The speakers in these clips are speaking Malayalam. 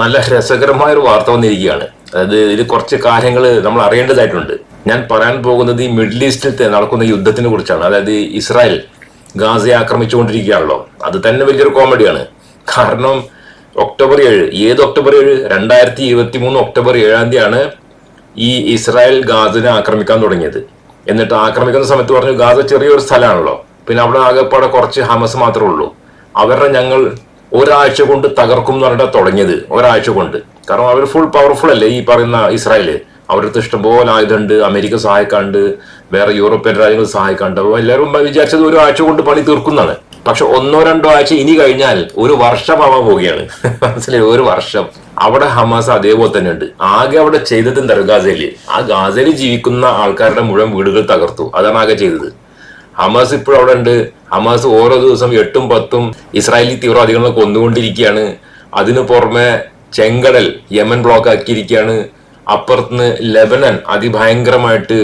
നല്ല രസകരമായ ഒരു വാർത്ത വന്നിരിക്കുകയാണ്. അതായത് ഇതിൽ കുറച്ച് കാര്യങ്ങൾ നമ്മൾ അറിയേണ്ടതായിട്ടുണ്ട്. ഞാൻ പറയാൻ പോകുന്നത് ഈ മിഡിൽ ഈസ്റ്റിൽ നടക്കുന്ന യുദ്ധത്തിനെ കുറിച്ചാണ്. അതായത് ഇസ്രായേൽ ഗാസയെ ആക്രമിച്ചുകൊണ്ടിരിക്കുകയാണല്ലോ. അത് തന്നെ വലിയൊരു കോമഡിയാണ്. കാരണം ഒക്ടോബർ ഏഴ് ഏത് ഒക്ടോബർ ഏഴ്? രണ്ടായിരത്തി ഇരുപത്തി മൂന്ന് ഒക്ടോബർ ഏഴാം തീയതിയാണ് ഈ ഇസ്രായേൽ ഗാസിനെ ആക്രമിക്കാൻ തുടങ്ങിയത്. എന്നിട്ട് ആക്രമിക്കുന്ന സമയത്ത് പറഞ്ഞു ഗാസ ചെറിയൊരു സ്ഥലമാണല്ലോ. പിന്നെ അവിടെ ആകെപ്പാടെ കുറച്ച് ഹമസ് മാത്രമേ ഉള്ളൂ. അവരുടെ ഞങ്ങൾ ഒരാഴ്ച കൊണ്ട് തകർക്കും എന്ന് പറഞ്ഞിട്ട് തുടങ്ങിയത്. ഒരാഴ്ച കൊണ്ട്. കാരണം അവർ ഫുൾ പവർഫുൾ അല്ലേ ഈ പറയുന്ന ഇസ്രായേൽ? അവരുടെ ഇഷ്ടംപോലെ ആയുധമുണ്ട് അമേരിക്ക സഹായിക്കാണ്ട് വേറെ യൂറോപ്യൻ രാജ്യങ്ങൾ സഹായിക്കാണ്ട്. അപ്പോൾ എല്ലാവരും വിചാരിച്ചത് ഒരു ആഴ്ച കൊണ്ട് പണി തീർക്കുന്നതാണ്. പക്ഷെ ഒന്നോ രണ്ടോ ആഴ്ച ഇനി കഴിഞ്ഞാൽ ഒരു വർഷം ആവാൻ പോവുകയാണ്. മനസ്സിലായി? ഒരു വർഷം. അവിടെ ഹമാസ് അതേപോലെ തന്നെ ഉണ്ട്. ആകെ അവിടെ ചെയ്തത് എന്താ ഗാസയിൽ? ആ ഗാസയിൽ ജീവിക്കുന്ന ആൾക്കാരുടെ മുഴുവൻ വീടുകൾ തകർത്തു. അതാണ് ആകെ ചെയ്തത്. ഹമാസ് ഇപ്പോഴും അവിടെ ഉണ്ട് ഹമാസ് ഓരോ ദിവസം എട്ടും പത്തും ഇസ്രായേലി തീവ്രവാദികളെ കൊന്നുകൊണ്ടിരിക്കുകയാണ്. അതിനു പുറമെ ചെങ്കടൽ യമൻ ബ്ലോക്ക് ആക്കിയിരിക്കുകയാണ്. അപ്പുറത്തുനിന്ന് ലെബനൻ അതിഭയങ്കരമായിട്ട്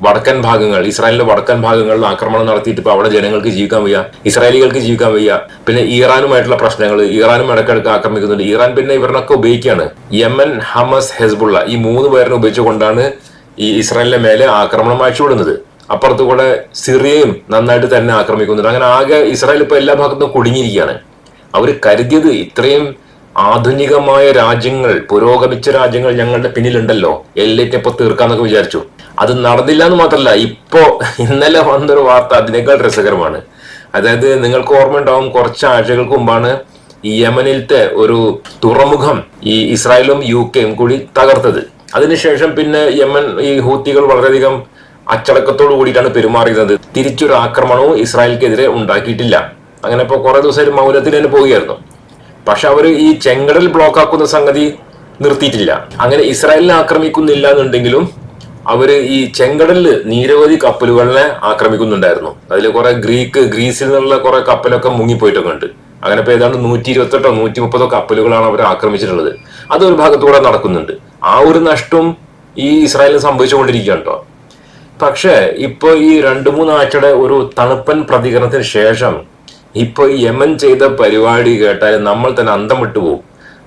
വടക്കൻ ഭാഗങ്ങൾ ഇസ്രായേലിന്റെ വടക്കൻ ഭാഗങ്ങളിൽ ആക്രമണം നടത്തിയിട്ട് ഇപ്പൊ അവിടെ ജനങ്ങൾക്ക് ജീവിക്കാൻ വയ്യ ഇസ്രായേലികൾക്ക് ജീവിക്കാൻ വയ്യ. പിന്നെ ഇറാനുമായിട്ടുള്ള പ്രശ്നങ്ങൾ ഇറാനും ഇടക്കിടക്ക് ആക്രമിക്കുന്നുണ്ട്. ഇറാൻ പിന്നെ ഇവരിനൊക്കെ ഉപയോഗിക്കുകയാണ്. യമൻ ഹമസ് ഹെസ്ബുള്ള ഈ മൂന്ന് പേരിനെ ഉപയോഗിച്ചുകൊണ്ടാണ് ഈ ഇസ്രായേലിന്റെ മേലെ ആക്രമണം അയച്ചുവിടുന്നത് അപ്പുറത്ത് കൂടെ സിറിയയും നന്നായിട്ട് തന്നെ ആക്രമിക്കുന്നുണ്ട്. അങ്ങനെ ആകെ ഇസ്രായേൽ ഇപ്പൊ എല്ലാ ഭാഗത്തും കുടുങ്ങിയിരിക്കുകയാണ്. അവർ കരുതിയത് ഇത്രയും ആധുനികമായ രാജ്യങ്ങൾ പുരോഗമിച്ച രാജ്യങ്ങൾ ഞങ്ങളുടെ പിന്നിലുണ്ടല്ലോ എല്ലേറ്റ് ഇപ്പൊ തീർക്കാന്നൊക്കെ വിചാരിച്ചു. അത് നടന്നില്ല എന്ന് മാത്രമല്ല ഇപ്പോ ഇന്നലെ വന്നൊരു വാർത്ത അതിനേക്കാൾ രസകരമാണ്. അതായത് നിങ്ങൾക്ക് ഓർമ്മ ഉണ്ടാവും കുറച്ച് ആഴ്ചകൾക്ക് മുമ്പാണ് ഈ യമനിലത്തെ ഒരു തുറമുഖം ഈ ഇസ്രായേലും യു കെയും കൂടി തകർത്തത്. അതിനുശേഷം പിന്നെ യമൻ ഈ ഹൂത്തികൾ വളരെയധികം അച്ചടക്കത്തോടു കൂടിയിട്ടാണ് പെരുമാറിയത് തിരിച്ചൊരു ആക്രമണവും ഇസ്രായേലിക്കെതിരെ ഉണ്ടാക്കിയിട്ടില്ല. അങ്ങനെ ഇപ്പോൾ കുറെ ദിവസം ഒരു മൗനത്തിന് തന്നെ പോവുകയായിരുന്നു പക്ഷെ അവർ ഈ ചെങ്കടൽ ബ്ലോക്ക് ആക്കുന്ന സംഗതി നിർത്തിയിട്ടില്ല. അങ്ങനെ ഇസ്രായേലിനെ ആക്രമിക്കുന്നില്ല എന്നുണ്ടെങ്കിലും അവർ ഈ ചെങ്കടലിൽ നിരവധി കപ്പലുകളെ ആക്രമിക്കുന്നുണ്ടായിരുന്നു. അതിൽ കുറെ ഗ്രീക്ക് ഗ്രീസിൽ നിന്നുള്ള കുറെ കപ്പലൊക്കെ മുങ്ങിപ്പോയിട്ടൊക്കെ ഉണ്ട് അങ്ങനെ ഇപ്പോൾ ഏതാണ്ട് നൂറ്റി ഇരുപത്തെട്ടോ നൂറ്റി മുപ്പതോ കപ്പലുകളാണ് അവർ ആക്രമിച്ചിട്ടുള്ളത്. അത് ഒരു ഭാഗത്തൂടെ നടക്കുന്നുണ്ട്. ആ ഒരു നഷ്ടം ഈ ഇസ്രായേലിന് സംഭവിച്ചുകൊണ്ടിരിക്കുകയാണ് കേട്ടോ. പക്ഷേ ഇപ്പൊ ഈ രണ്ടു മൂന്നാഴ്ചയുടെ ഒരു തണുപ്പൻ പ്രതികരണത്തിന് ശേഷം ഇപ്പൊ ഈ യമൻ ചെയ്ത പരിപാടി കേട്ടാൽ നമ്മൾ തന്നെ അന്തം വിട്ടുപോകും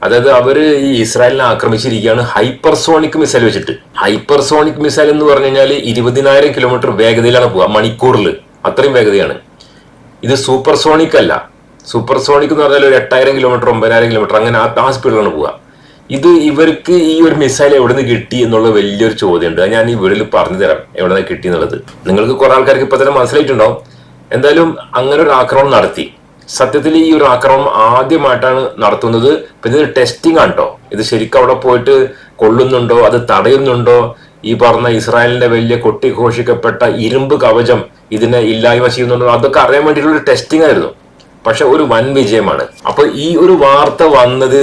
അതായത് അവർ ഈ ഇസ്രായേലിനെ ആക്രമിച്ചിരിക്കുകയാണ് ഹൈപ്പർസോണിക് മിസൈൽ വെച്ചിട്ട്. ഹൈപ്പർസോണിക് മിസൈൽ എന്ന് പറഞ്ഞു കഴിഞ്ഞാൽ ഇരുപതിനായിരം കിലോമീറ്റർ വേഗതയിലാണ് പോവുക മണിക്കൂറിൽ അത്രയും വേഗതയാണ്. ഇത് സൂപ്പർസോണിക് അല്ല. സൂപ്പർസോണിക് എന്ന് പറഞ്ഞാൽ ഒരു എട്ടായിരം കിലോമീറ്റർ ഒമ്പതിനായിരം കിലോമീറ്റർ അങ്ങനെ ആ സ്പീഡിലാണ് പോവുക. ഇത് ഇവർക്ക് ഈ ഒരു മിസൈൽ എവിടെ നിന്ന് കിട്ടി എന്നുള്ള വലിയൊരു ചോദ്യമുണ്ട്. ഞാൻ ഈ വീടിൽ പറഞ്ഞു തരാം എവിടെ നിന്ന് കിട്ടി എന്നുള്ളത്. നിങ്ങൾക്ക് കുറെ ആൾക്കാർക്ക് ഇപ്പൊ തന്നെ മനസ്സിലായിട്ടുണ്ടാവും. എന്തായാലും അങ്ങനെ ഒരു ആക്രമണം നടത്തി. സത്യത്തിൽ ഈ ഒരു ആക്രമണം ആദ്യമായിട്ടാണ് നടത്തുന്നത്. പിന്നെ ഇത് ടെസ്റ്റിംഗ് ആണ് കേട്ടോ ഇത് ശരിക്കും അവിടെ പോയിട്ട് കൊള്ളുന്നുണ്ടോ? അത് തടയുന്നുണ്ടോ? ഈ പറഞ്ഞ ഇസ്രായേലിന്റെ വലിയ കൊട്ടിഘോഷിക്കപ്പെട്ട ഇരുമ്പ് കവചം ഇതിനെ ഇല്ലായ്മ ചെയ്യുന്നുണ്ടോ? അതൊക്കെ അറിയാൻ വേണ്ടിയിട്ടുള്ള ടെസ്റ്റിംഗ് ആയിരുന്നു. പക്ഷെ ഒരു വൻ വിജയമാണ്. അപ്പൊ ഈ ഒരു വാർത്ത വന്നത്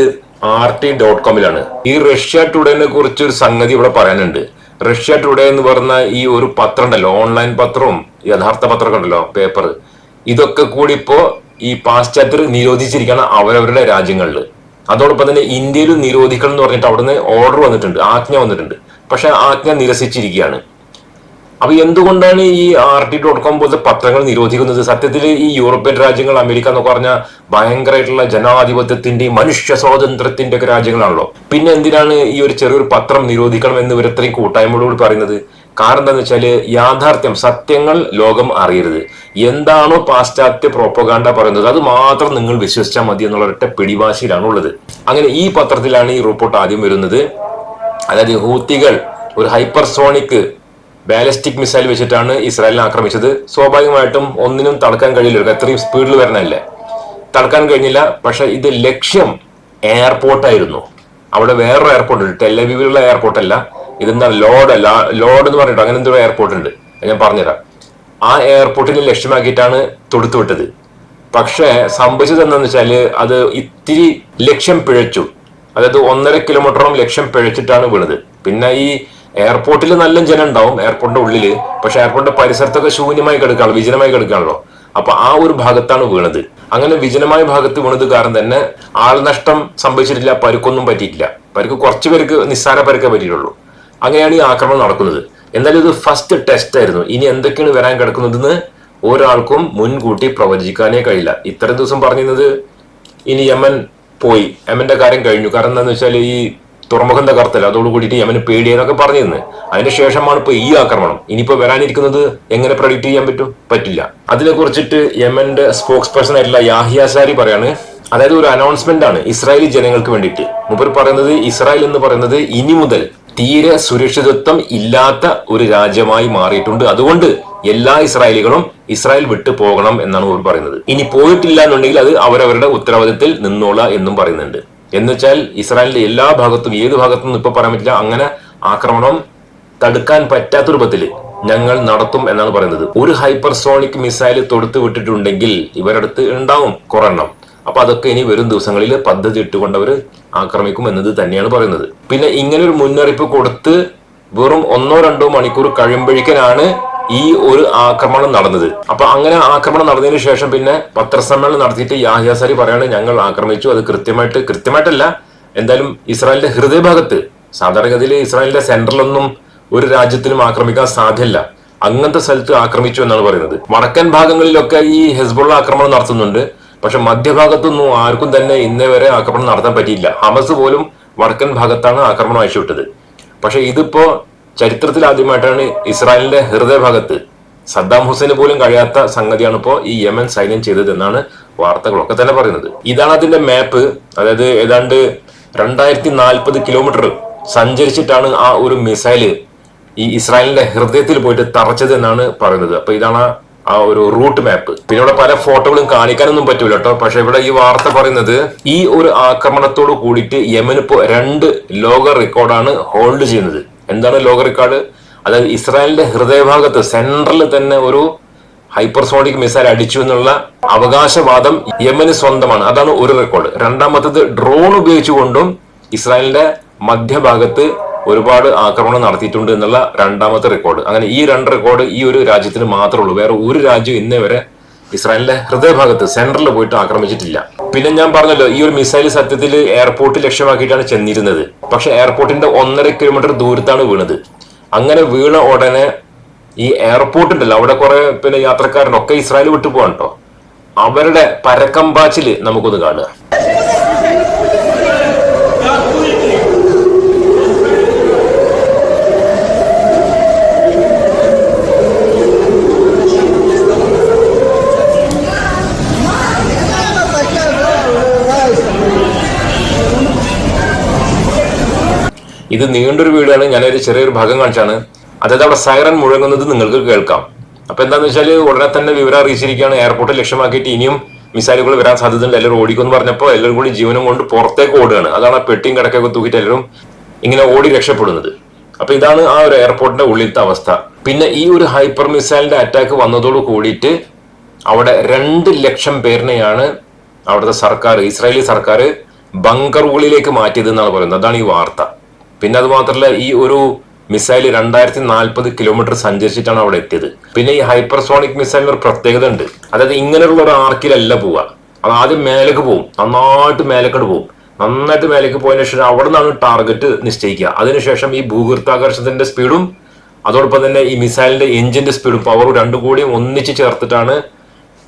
ആർ ടി ഡോട്ട് കോമിലാണ്. ഈ റഷ്യ ടുഡേനെ കുറിച്ച് ഒരു സംഗതി ഇവിടെ പറയാനുണ്ട്. റഷ്യ ടുഡേ എന്ന് പറഞ്ഞ ഈ ഒരു പത്രം ഉണ്ടല്ലോ ഓൺലൈൻ പത്രവും യഥാർത്ഥ പത്രമൊക്കെ ഉണ്ടല്ലോ പേപ്പർ ഇതൊക്കെ കൂടി ഇപ്പോ ഈ പാശ്ചാത്യർ നിരോധിച്ചിരിക്കണം അവരവരുടെ രാജ്യങ്ങളിൽ. അതോടൊപ്പം തന്നെ ഇന്ത്യയിലും നിരോധിക്കണം എന്ന് പറഞ്ഞിട്ട് അവിടുന്ന് ഓർഡർ വന്നിട്ടുണ്ട് ആജ്ഞ വന്നിട്ടുണ്ട്. പക്ഷെ ആജ്ഞ നിരസിച്ചിരിക്കുകയാണ്. അപ്പൊ എന്തുകൊണ്ടാണ് ഈ ആർ ടി ഡോട്ട് കോം പോലത്തെ പത്രങ്ങൾ നിരോധിക്കുന്നത്? സത്യത്തിൽ ഈ യൂറോപ്യൻ രാജ്യങ്ങൾ അമേരിക്ക എന്നൊക്കെ പറഞ്ഞ ഭയങ്കരമായിട്ടുള്ള ജനാധിപത്യത്തിന്റെയും മനുഷ്യ സ്വാതന്ത്ര്യത്തിന്റെ ഒക്കെ രാജ്യങ്ങളാണല്ലോ. പിന്നെ എന്തിനാണ് ഈ ഒരു ചെറിയൊരു പത്രം നിരോധിക്കണം എന്ന് ഇവരത്രയും കൂട്ടായ്മയോട് പറയുന്നത്? കാരണം എന്താണെന്ന് വെച്ചാൽ യാഥാർത്ഥ്യം സത്യങ്ങൾ ലോകം അറിയരുത്. എന്താണോ പാശ്ചാത്യ പ്രോപ്പഗാണ്ട പറയുന്നത് അത് മാത്രം നിങ്ങൾ വിശ്വസിച്ചാൽ മതി എന്നുള്ള ഒരൊറ്റ പിടിവാശിയിലാണ് ഉള്ളത് അങ്ങനെ ഈ പത്രത്തിലാണ് ഈ റിപ്പോർട്ട് ആദ്യം വരുന്നത്. അതായത് ഹൂത്തികൾ ഒരു ഹൈപ്പർസോണിക് ബാലിസ്റ്റിക് മിസൈൽ വെച്ചിട്ടാണ് ഇസ്രായേലിനെ ആക്രമിച്ചത്. സ്വാഭാവികമായിട്ടും ഒന്നിനും തടുക്കാൻ കഴിയില്ല. എത്രയും സ്പീഡിൽ വരണല്ലേ? തടുക്കാൻ കഴിഞ്ഞില്ല. പക്ഷെ ഇത് ലക്ഷ്യം എയർപോർട്ടായിരുന്നു. അവിടെ വേറൊരു എയർപോർട്ട് ഉണ്ട്. എയർപോർട്ട് അല്ല. ഇതെന്താ ലോഡ് ലോഡ് എന്ന് പറഞ്ഞിട്ട് അങ്ങനെ എന്തോ എയർപോർട്ട് ഉണ്ട്. ഞാൻ പറഞ്ഞുതരാം. ആ എയർപോർട്ടിനെ ലക്ഷ്യമാക്കിയിട്ടാണ് തൊടുത്തു വിട്ടത്. പക്ഷേ സംഭവിച്ചത് എന്താണെന്ന് വെച്ചാൽ അത് ഇത്തിരി ലക്ഷ്യം പിഴച്ചു. അതായത് ഒന്നര കിലോമീറ്ററോളം ലക്ഷ്യം പിഴച്ചിട്ടാണ് വീണത്. പിന്നെ ഈ എയർപോർട്ടിൽ നല്ല ജനം ഉണ്ടാവും എയർപോർട്ടിന്റെ ഉള്ളിൽ. പക്ഷെ എയർപോർട്ടിന്റെ പരിസരത്തൊക്കെ ശൂന്യമായി കിടക്കുകയാണ് വിജനമായി കിടക്കുകയാണല്ലോ അപ്പൊ ആ ഒരു ഭാഗത്താണ് വീണത്. അങ്ങനെ വിജനമായ ഭാഗത്ത് വീണത് കാരണം തന്നെ ആൾനഷ്ടം സംഭവിച്ചിട്ടില്ല പരുക്കൊന്നും പറ്റിയിട്ടില്ല. പരുക്ക് കുറച്ച് പേർക്ക് നിസ്സാര പരുക്കേ പറ്റിയിട്ടുള്ളൂ. അങ്ങനെയാണ് ഈ ആക്രമണം നടക്കുന്നത്. എന്തായാലും ഇത് ഫസ്റ്റ് ടെസ്റ്റ് ആയിരുന്നു. ഇനി എന്തൊക്കെയാണ് വരാൻ കിടക്കുന്നതെന്ന് ഒരാൾക്കും മുൻകൂട്ടി പ്രവചിക്കാനേ കഴിയില്ല. ഇത്രയും ദിവസം പറഞ്ഞിരുന്നത് ഇനി യമൻ പോയി. യമന്റെ കാര്യം കഴിഞ്ഞു. കാരണം എന്താണെന്ന് വെച്ചാൽ ഈ തുറമുഖം തകർത്തൽ അതോട് കൂടിയിട്ട് യമന് പേടിയെന്നൊക്കെ പറഞ്ഞിരുന്നു. അതിന് ശേഷമാണ് ഇപ്പൊ ഈ ആക്രമണം. ഇനിയിപ്പോ വരാനിരിക്കുന്നത് എങ്ങനെ പ്രൊഡിക്ട് ചെയ്യാൻ പറ്റും? പറ്റില്ല. അതിനെ കുറിച്ചിട്ട് യമന്റെ സ്പോക്സ് പേഴ്സൺ ആയിട്ടുള്ള യാഹിയാസാരി പറയാണ്. അതായത് ഒരു അനൗൺസ്മെന്റ് ആണ് ഇസ്രായേലി ജനങ്ങൾക്ക് വേണ്ടിയിട്ട്. മുമ്പ് പറയുന്നത് ഇസ്രായേൽ എന്ന് പറയുന്നത് ഇനി മുതൽ തീരെ സുരക്ഷിതത്വം ഇല്ലാത്ത ഒരു രാജ്യമായി മാറിയിട്ടുണ്ട്. അതുകൊണ്ട് എല്ലാ ഇസ്രായേലികളും ഇസ്രായേൽ വിട്ടു പോകണം എന്നാണ് അവർ പറയുന്നത്. ഇനി പോയിട്ടില്ല എന്നുണ്ടെങ്കിൽ അത് അവരവരുടെ ഉത്തരവാദിത്തത്തിൽ നിന്നോളാം എന്നും പറയുന്നുണ്ട്. എന്നുവെച്ചാൽ ഇസ്രായേലിന്റെ എല്ലാ ഭാഗത്തും ഏത് ഭാഗത്തും ഇപ്പൊ പറയാൻ പറ്റില്ല. അങ്ങനെ ആക്രമണം തടുക്കാൻ പറ്റാത്ത രൂപത്തിൽ ഞങ്ങൾ നടത്തും എന്നാണ് പറയുന്നത്. ഒരു ഹൈപ്പർസോണിക് മിസൈൽ തൊടുത്ത് വിട്ടിട്ടുണ്ടെങ്കിൽ ഇവരടുത്ത് ഉണ്ടാവും കുറെണ്ണം. അപ്പൊ അതൊക്കെ ഇനി വരും ദിവസങ്ങളിൽ പദ്ധതി ഇട്ടുകൊണ്ടവർ ആക്രമിക്കും എന്നത് തന്നെയാണ് പറയുന്നത്. പിന്നെ ഇങ്ങനെ ഒരു മുന്നറിയിപ്പ് കൊടുത്ത് വെറും ഒന്നോ രണ്ടോ മണിക്കൂർ കഴിയുമ്പോഴേക്കാണ് ഈ ഒരു ആക്രമണം നടന്നത്. അപ്പൊ അങ്ങനെ ആക്രമണം നടന്നതിന് ശേഷം പിന്നെ പത്രസമ്മേളനം നടത്തിയിട്ട് യാഹ്യാസാരി പറയാണ് ഞങ്ങൾ ആക്രമിച്ചു. അത് കൃത്യമായിട്ട് കൃത്യമായിട്ടല്ല. എന്തായാലും ഇസ്രായേലിന്റെ ഹൃദയഭാഗത്ത് സാധാരണഗതിയിൽ ഇസ്രായേലിന്റെ സെന്ററിലൊന്നും ഒരു രാജ്യത്തിനും ആക്രമിക്കാൻ സാധ്യമല്ല. അങ്ങനത്തെ സ്ഥലത്ത് ആക്രമിച്ചു എന്നാണ് പറയുന്നത്. വടക്കൻ ഭാഗങ്ങളിലൊക്കെ ഈ ഹെസ്ബുള്ള ആക്രമണം നടത്തുന്നുണ്ട്. പക്ഷെ മധ്യഭാഗത്തൊന്നും ആർക്കും തന്നെ ഇന്നേ വരെ ആക്രമണം നടത്താൻ പറ്റിയില്ല. ഹമസ് പോലും വടക്കൻ ഭാഗത്താണ് ആക്രമണം അയച്ചുവിട്ടത്. പക്ഷെ ഇതിപ്പോ ചരിത്രത്തിൽ ആദ്യമായിട്ടാണ് ഇസ്രായേലിന്റെ ഹൃദയഭാഗത്ത് സദ്ദാം ഹുസൈന് പോലും കഴിയാത്ത സംഗതിയാണ് ഇപ്പോൾ ഈ യമൻ സൈന്യം ചെയ്തതെന്നാണ് വാർത്തകളൊക്കെ തന്നെ പറയുന്നത്. ഇതാണ് അതിന്റെ മാപ്പ് അതായത് ഏതാണ്ട് രണ്ടായിരത്തി നാൽപ്പത് കിലോമീറ്റർ സഞ്ചരിച്ചിട്ടാണ് ആ ഒരു മിസൈൽ ഈ ഇസ്രായേലിന്റെ ഹൃദയത്തിൽ പോയിട്ട് തറച്ചത് എന്നാണ് പറയുന്നത്. അപ്പൊ ഇതാണ് ആ ഒരു റൂട്ട് മാപ്പ് പിന്നെ ഇവിടെ പല ഫോട്ടോകളും കാണിക്കാനൊന്നും പറ്റൂല കേട്ടോ. പക്ഷെ ഇവിടെ ഈ വാർത്ത പറയുന്നത് ഈ ഒരു ആക്രമണത്തോട് കൂടിയിട്ട് യമൻ ഇപ്പോ രണ്ട് ലോക റെക്കോർഡാണ് ഹോൾഡ് ചെയ്യുന്നത്. എന്താണ് ലോക റെക്കോർഡ് അതായത് ഇസ്രായേലിന്റെ ഹൃദയഭാഗത്ത് സെൻട്രലിൽ തന്നെ ഒരു ഹൈപ്പർസോണിക് മിസൈൽ അടിച്ചു എന്നുള്ള അവകാശവാദം യമന് സ്വന്തമാണ്. അതാണ് ഒരു റെക്കോർഡ് രണ്ടാമത്തത് ഡ്രോൺ ഉപയോഗിച്ചുകൊണ്ടും ഇസ്രായേലിന്റെ മധ്യഭാഗത്ത് ഒരുപാട് ആക്രമണം നടത്തിയിട്ടുണ്ട് എന്നുള്ള രണ്ടാമത്തെ റെക്കോർഡ് അങ്ങനെ ഈ രണ്ട് റെക്കോർഡ് ഈ ഒരു രാജ്യത്തിന് മാത്രമേ ഉള്ളൂ. വേറെ ഒരു രാജ്യം ഇന്നേ വരെ ഇസ്രായേലിന്റെ ഹൃദയഭാഗത്ത് സെന്ററിൽ പോയിട്ട് ആക്രമിച്ചിട്ടില്ല. പിന്നെ ഞാൻ പറഞ്ഞല്ലോ ഈ ഒരു മിസൈൽ സത്യത്തിൽ എയർപോർട്ട് ലക്ഷ്യമാക്കിയിട്ടാണ് ചെന്നിരുന്നത്. പക്ഷെ എയർപോർട്ടിന്റെ ഒന്നര കിലോമീറ്റർ ദൂരത്താണ് വീണത്. അങ്ങനെ വീണ ഉടനെ ഈ എയർപോർട്ട് ഉണ്ടല്ലോ അവിടെ കുറെ പിന്നെ യാത്രക്കാരനൊക്കെ ഇസ്രായേൽ വിട്ടു പോകാൻ കേട്ടോ അവരുടെ പരക്കമ്പാച്ചിൽ നമുക്കൊന്ന് കാണുക. ഇത് നീണ്ടൊരു വീടാണ് ഞാനൊരു ചെറിയൊരു ഭാഗം കാണിച്ചാണ്. അതായത് അവിടെ സൈറൻ മുഴങ്ങുന്നത് നിങ്ങൾക്ക് കേൾക്കാം. അപ്പൊ എന്താന്ന് വെച്ചാൽ ഉടനെ തന്നെ വിവരം അറിയിച്ചിരിക്കുകയാണ്. എയർപോർട്ട് ലക്ഷ്യമാക്കിയിട്ട് ഇനിയും മിസൈലുകൾ വരാൻ സാധ്യതയുണ്ട്. എല്ലാവരും ഓടിക്കുമെന്ന് പറഞ്ഞപ്പോൾ എല്ലാവരും കൂടി ജീവനും കൊണ്ട് പുറത്തേക്ക് ഓടുകയാണ്. അതാണ് ആ പെട്ടിയും കിടക്കൊക്കെ തൂക്കിയിട്ട് എല്ലാവരും ഇങ്ങനെ ഓടി രക്ഷപ്പെടുന്നത്. അപ്പൊ ഇതാണ് ആ ഒരു എയർപോർട്ടിന്റെ ഉള്ളിലത്തെ അവസ്ഥ. പിന്നെ ഈ ഒരു ഹൈപ്പർ മിസൈലിന്റെ അറ്റാക്ക് വന്നതോട് കൂടിയിട്ട് അവിടെ രണ്ട് ലക്ഷം പേരിനെയാണ് അവിടുത്തെ സർക്കാർ ഇസ്രായേലി സർക്കാർ ബങ്കറുകളിലേക്ക് മാറ്റിയത് എന്നാണ് പറയുന്നത്. അതാണ് ഈ വാർത്ത. പിന്നെ അത് മാത്രമല്ല ഈ ഒരു മിസൈൽ രണ്ടായിരത്തി നാൽപ്പത് കിലോമീറ്റർ സഞ്ചരിച്ചിട്ടാണ് അവിടെ എത്തിയത്. പിന്നെ ഈ ഹൈപ്പർസോണിക് മിസൈലിന് ഒരു പ്രത്യേകത ഉണ്ട്. അതായത് ഇങ്ങനെയുള്ള ഒരു ആർക്കിലല്ല പോവുക. അത് ആദ്യം മേലേക്ക് പോകും. നന്നായിട്ട് മേലേക്കോട്ട് പോകും. നന്നായിട്ട് മേലേക്ക് പോയതിനു ശേഷം അവിടെ നിന്നാണ് ടാർഗറ്റ് നിശ്ചയിക്കുക. അതിനുശേഷം ഈ ഭൂഗുരുത്താകർഷണത്തിന്റെ സ്പീഡും അതോടൊപ്പം തന്നെ ഈ മിസൈലിന്റെ എഞ്ചിന്റെ സ്പീഡും പവറും രണ്ടും കൂടിയും ഒന്നിച്ച് ചേർത്തിട്ടാണ്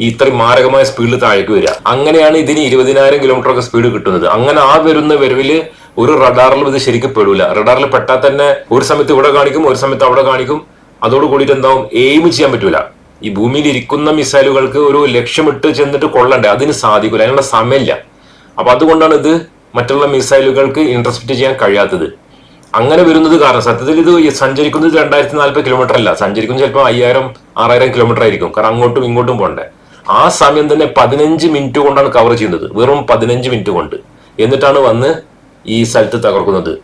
ഈ ഇത്രയും മാരകമായ സ്പീഡിൽ താഴേക്ക് വരിക. അങ്ങനെയാണ് ഇതിന് ഇരുപതിനായിരം കിലോമീറ്റർ ഒക്കെ സ്പീഡ് കിട്ടുന്നത്. അങ്ങനെ ആ വരുന്ന വരവിൽ ഒരു റഡാറിലും ഇത് ശരിക്കും പെടൂല. റഡാറിൽ പെട്ടാൽ തന്നെ ഒരു സമയത്ത് ഇവിടെ കാണിക്കും ഒരു സമയത്ത് അവിടെ കാണിക്കും. അതോട് കൂടിയിട്ട് എന്താവും? എയിം ചെയ്യാൻ പറ്റൂല. ഈ ഭൂമിയിൽ ഇരിക്കുന്ന മിസൈലുകൾക്ക് ഒരു ലക്ഷ്യമിട്ട് ചെന്നിട്ട് കൊള്ളണ്ടേ? അതിന് സാധിക്കില്ല അതിനുള്ള സമയമില്ല. അപ്പൊ അതുകൊണ്ടാണ് ഇത് മറ്റുള്ള മിസൈലുകൾക്ക് ഇന്റർസെപ്റ്റ് ചെയ്യാൻ കഴിയാത്തത്. അങ്ങനെ വരുന്നത് കാരണം സത്യത്തിൽ ഇത് സഞ്ചരിക്കുന്നത് രണ്ടായിരത്തി നാല്പത് കിലോമീറ്റർ അല്ല. സഞ്ചരിക്കുന്നത് ചിലപ്പോൾ അയ്യായിരം ആറായിരം കിലോമീറ്റർ ആയിരിക്കും. കാരണം അങ്ങോട്ടും ഇങ്ങോട്ടും പോകണ്ടേ. ആ സമയം തന്നെ പതിനഞ്ച് മിനിറ്റ് കൊണ്ടാണ് കവർ ചെയ്യുന്നത്. വെറും പതിനഞ്ച് മിനിറ്റ് കൊണ്ട്. എന്നിട്ടാണ് വന്ന് ഈ സ്ഥലത്ത് തകർക്കുന്നത്.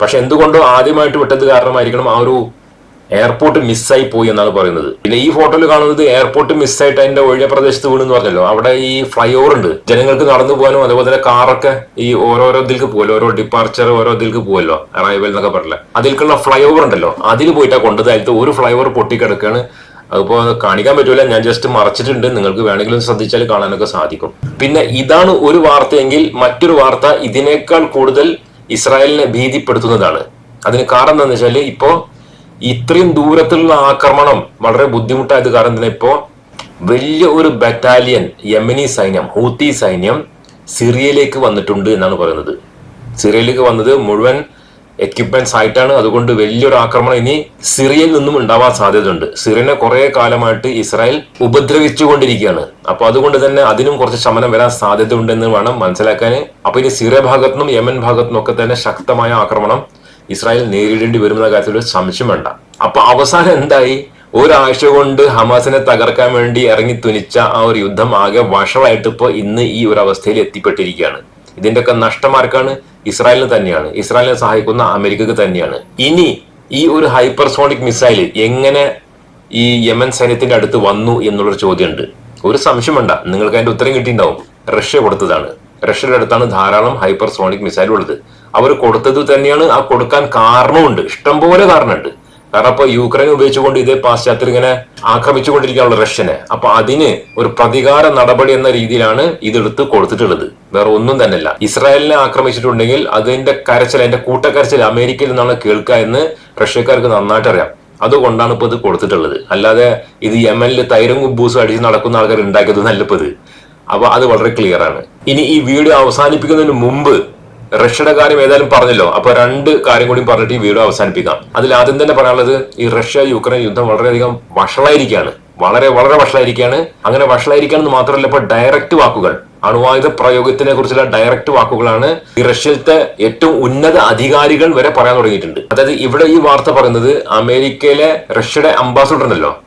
പക്ഷെ എന്തുകൊണ്ടോ ആദ്യമായിട്ട് വിട്ടത് കാരണമായിരിക്കണം ആ ഒരു എയർപോർട്ട് മിസ്സായി പോയി എന്നാണ് പറയുന്നത്. പിന്നെ ഈ ഫോട്ടോയിൽ കാണുന്നത് എയർപോർട്ട് മിസ്സായിട്ട് അതിന്റെ ഒഴിയ പ്രദേശത്ത് വീണെന്ന് പറഞ്ഞല്ലോ. അവിടെ ഈ ഫ്ലൈ ഓവർ ഉണ്ട്. ജനങ്ങൾക്ക് നടന്നു പോകാനും അതുപോലെ തന്നെ കാറൊക്കെ ഈ ഓരോരോ ഇതിലേക്ക് പോകുമല്ലോ ഓരോ ഡിപ്പാർച്ചർ ഓരോ ഇതിലേക്ക് പോകുമല്ലോ അറൈവൽ എന്നൊക്കെ പറഞ്ഞില്ല. അതിലേക്കുള്ള ഫ്ലൈ ഓവർ ഉണ്ടല്ലോ. അതിൽ പോയിട്ടാ കൊണ്ടത് അതിലത്തെ ഒരു ഫ്ലൈ ഓവർ പൊട്ടിക്കിടക്കാണ് അതിപ്പോ കാണിക്കാൻ പറ്റൂല. ഞാൻ ജസ്റ്റ് മറച്ചിട്ടുണ്ട്. നിങ്ങൾക്ക് വേണമെങ്കിലും ശ്രദ്ധിച്ചാൽ കാണാനൊക്കെ സാധിക്കും. പിന്നെ ഇതാണ് ഒരു വാർത്തയെങ്കിൽ മറ്റൊരു വാർത്ത ഇതിനേക്കാൾ കൂടുതൽ ഇസ്രായേലിനെ ഭീതിപ്പെടുത്തുന്നതാണ്. അതിന് കാരണം എന്താണെന്ന് വെച്ചാൽ ഇപ്പോ ഇത്രയും ദൂരത്തുള്ള ആക്രമണം വളരെ ബുദ്ധിമുട്ടായത് കാരണം തന്നെ ഇപ്പോ വലിയ ഒരു ബറ്റാലിയൻ യമനി സൈന്യം ഹൂത്തി സൈന്യം സിറിയയിലേക്ക് വന്നിട്ടുണ്ട് എന്നാണ് പറയുന്നത്. സിറിയയിലേക്ക് വന്നത് മുഴുവൻ എക്യുപ്മെന്റ്സ് ആയിട്ടാണ് അതുകൊണ്ട് വലിയൊരു ആക്രമണം ഇനി സിറിയയിൽ നിന്നും ഉണ്ടാവാൻ സാധ്യതയുണ്ട്. സിറിയനെ കുറെ കാലമായിട്ട് ഇസ്രായേൽ ഉപദ്രവിച്ചുകൊണ്ടിരിക്കുകയാണ്. അപ്പൊ അതുകൊണ്ട് തന്നെ അതിനും കുറച്ച് ശമനം വരാൻ സാധ്യതയുണ്ടെന്ന് വേണം മനസ്സിലാക്കാൻ അപ്പൊ ഇനി സിറിയ ഭാഗത്തുനിന്നും യമൻ ഭാഗത്തുനിന്നും ഒക്കെ തന്നെ ശക്തമായ ആക്രമണം ഇസ്രായേൽ നേരിടേണ്ടി വരുമെന്ന കാര്യത്തിൽ ഒരു സംശയം വേണ്ട. അപ്പൊ അവസാനം എന്തായി? ഒരാഴ്ച കൊണ്ട് ഹമാസിനെ തകർക്കാൻ വേണ്ടി ഇറങ്ങി തുനിച്ച ആ ഒരു യുദ്ധം ആകെ വഷളായിട്ട് ഇപ്പോൾ ഇന്ന് ഈ ഒരു അവസ്ഥയിൽ എത്തിപ്പെട്ടിരിക്കുകയാണ്. ഇതിന്റെയൊക്കെ നഷ്ടം ആർക്കാണ് ഇസ്രായേലിന് തന്നെയാണ്. ഇസ്രായേലിനെ സഹായിക്കുന്ന അമേരിക്കക്ക് തന്നെയാണ്. ഇനി ഈ ഒരു ഹൈപ്പർസോണിക് മിസൈൽ എങ്ങനെ ഈ യമൻ സൈന്യത്തിന്റെ അടുത്ത് വന്നു എന്നുള്ളൊരു ചോദ്യമുണ്ട്. ഒരു സംശയം വേണ്ട. നിങ്ങൾക്ക് അതിന്റെ ഉത്തരം കിട്ടിയിട്ടുണ്ടാവും. റഷ്യ കൊടുത്തതാണ്. റഷ്യയുടെ അടുത്താണ് ധാരാളം ഹൈപ്പർസോണിക് മിസൈൽ ഉള്ളത്. അവർ കൊടുത്തത് തന്നെയാണ്. ആ കൊടുക്കാൻ കാരണമുണ്ട് ഇഷ്ടംപോലെ കാരണമുണ്ട്. കാരണം അപ്പൊ യുക്രൈൻ ഉപയോഗിച്ചുകൊണ്ട് ഇതേ പാശ്ചാത്യർ ഇങ്ങനെ ആക്രമിച്ചുകൊണ്ടിരിക്കുകയുള്ള റഷ്യനെ. അപ്പൊ അതിന് ഒരു പ്രതികാര നടപടി എന്ന രീതിയിലാണ് ഇതെടുത്ത് കൊടുത്തിട്ടുള്ളത്. വേറെ ഒന്നും തന്നെയല്ല. ഇസ്രായേലിനെ ആക്രമിച്ചിട്ടുണ്ടെങ്കിൽ അതിന്റെ കരച്ചിൽ അതിന്റെ കൂട്ടക്കരച്ചിൽ അമേരിക്കയിൽ നിന്നാണ് കേൾക്കുക എന്ന് റഷ്യക്കാർക്ക് നന്നായിട്ട് അറിയാം. അതുകൊണ്ടാണ് ഇപ്പൊ ഇത് കൊടുത്തിട്ടുള്ളത്. അല്ലാതെ ഇത് യമനിൽ തൈരും കുബൂസും അടിച്ച് നടക്കുന്ന ആൾക്കാർ ഉണ്ടാക്കിയത് നല്ല ഇപ്പൊ ഇത്. അപ്പൊ അത് വളരെ ക്ലിയർ ആണ്. ഇനി ഈ വീഡിയോ അവസാനിപ്പിക്കുന്നതിന് മുമ്പ് റഷ്യയുടെ കാര്യം ഏതായാലും പറഞ്ഞല്ലോ. അപ്പൊ രണ്ട് കാര്യം കൂടി പറഞ്ഞിട്ട് ഈ വീഡിയോ അവസാനിപ്പിക്കാം. അതിൽ ആദ്യം തന്നെ പറയാനുള്ളത് ഈ റഷ്യ യുക്രൈൻ യുദ്ധം വളരെയധികം വഷളായിരിക്കുകയാണ്. വളരെ വളരെ വഷളായിരിക്കുകയാണ്. അങ്ങനെ വഷളായിരിക്കാണെന്ന് മാത്രമല്ല ഇപ്പൊ ഡയറക്റ്റ് വാക്കുകൾ. അണുവായുധ പ്രയോഗത്തിനെ കുറിച്ചുള്ള ഡയറക്റ്റ് വാക്കുകളാണ് ഈ റഷ്യയിലത്തെ ഏറ്റവും ഉന്നത അധികാരികൾ വരെ പറയാൻ തുടങ്ങിയിട്ടുണ്ട്. അതായത് ഇവിടെ ഈ വാർത്ത പറയുന്നത് അമേരിക്കയിലെ റഷ്യയുടെ അംബാസഡർ ഉണ്ടല്ലോ.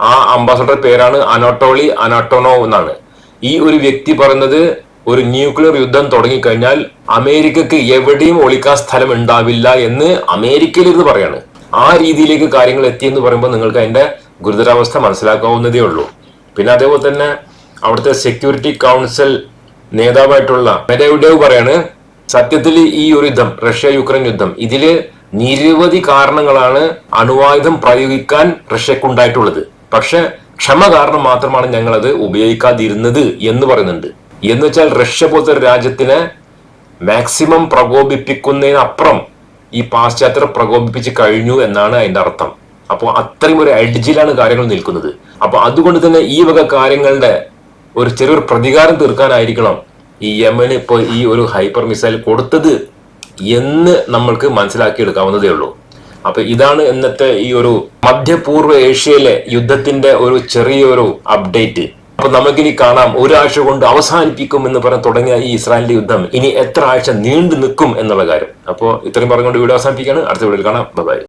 ആ അംബാസഡർ പേരാണ് അനോട്ടോളി അനോട്ടോണോ എന്നാണ്. ഈ ഒരു വ്യക്തി പറയുന്നത് ഒരു ന്യൂക്ലിയർ യുദ്ധം തുടങ്ങിക്കഴിഞ്ഞാൽ അമേരിക്കക്ക് എവിടെയും ഒളിക്കാൻ സ്ഥലം ഉണ്ടാവില്ല എന്ന് അമേരിക്കയിൽ ഇത് പറയാണ്. ആ രീതിയിലേക്ക് കാര്യങ്ങൾ എത്തി എന്ന് പറയുമ്പോൾ നിങ്ങൾക്ക് അതിന്റെ ഗുരുതരാവസ്ഥ മനസ്സിലാക്കാവുന്നതേ ഉള്ളൂ. പിന്നെ അതേപോലെ തന്നെ അവിടുത്തെ സെക്യൂരിറ്റി കൗൺസിൽ നേതാവായിട്ടുള്ള മെഡേവ് പറയാണ് സത്യത്തിൽ ഈ ഒരു യുദ്ധം റഷ്യ യുക്രൈൻ യുദ്ധം ഇതിൽ നിരവധി കാരണങ്ങളാണ് അണുവായുധം പ്രയോഗിക്കാൻ റഷ്യക്കുണ്ടായിട്ടുള്ളത്. പക്ഷെ ക്ഷമ കാരണം മാത്രമാണ് ഞങ്ങൾ അത് ഉപയോഗിക്കാതിരുന്നത് എന്ന് പറയുന്നുണ്ട്. എന്ന് വെച്ചാൽ റഷ്യ പോലത്തെ രാജ്യത്തിനെ മാക്സിമം പ്രകോപിപ്പിക്കുന്നതിനപ്പുറം ഈ പാശ്ചാത്യർ പ്രകോപിപ്പിച്ച് കഴിഞ്ഞു എന്നാണ് അതിന്റെ അർത്ഥം. അപ്പോൾ അത്രയും ഒരു എഡ്ജിലാണ് കാര്യങ്ങൾ നിൽക്കുന്നത്. അപ്പൊ അതുകൊണ്ട് തന്നെ ഈ വക കാര്യങ്ങളുടെ ഒരു ചെറിയൊരു പ്രതികാരം തീർക്കാനായിരിക്കണം ഈ യമന് ഇപ്പോൾ ഈ ഒരു ഹൈപ്പർ മിസൈൽ കൊടുത്തത് എന്ന് നമ്മൾക്ക് മനസ്സിലാക്കി എടുക്കാവുന്നതേ ഉള്ളൂ. അപ്പൊ ഇതാണ് ഇന്നത്തെ ഈ ഒരു മധ്യപൂർവ ഏഷ്യയിലെ യുദ്ധത്തിന്റെ ഒരു ചെറിയൊരു അപ്ഡേറ്റ് അപ്പൊ നമുക്കിനി കാണാം ഒരാഴ്ച കൊണ്ട് അവസാനിപ്പിക്കും എന്ന് പറഞ്ഞ് തുടങ്ങിയ ഈ ഇസ്രായേലിന്റെ യുദ്ധം ഇനി എത്ര ആഴ്ച നീണ്ടു നിൽക്കും എന്നുള്ള കാര്യം. അപ്പോൾ ഇത്രയും പറഞ്ഞുകൊണ്ട് വീഡിയോ അവസാനിപ്പിക്കുകയാണ്. അടുത്ത വീഡിയോയിൽ കാണാം. ബൈ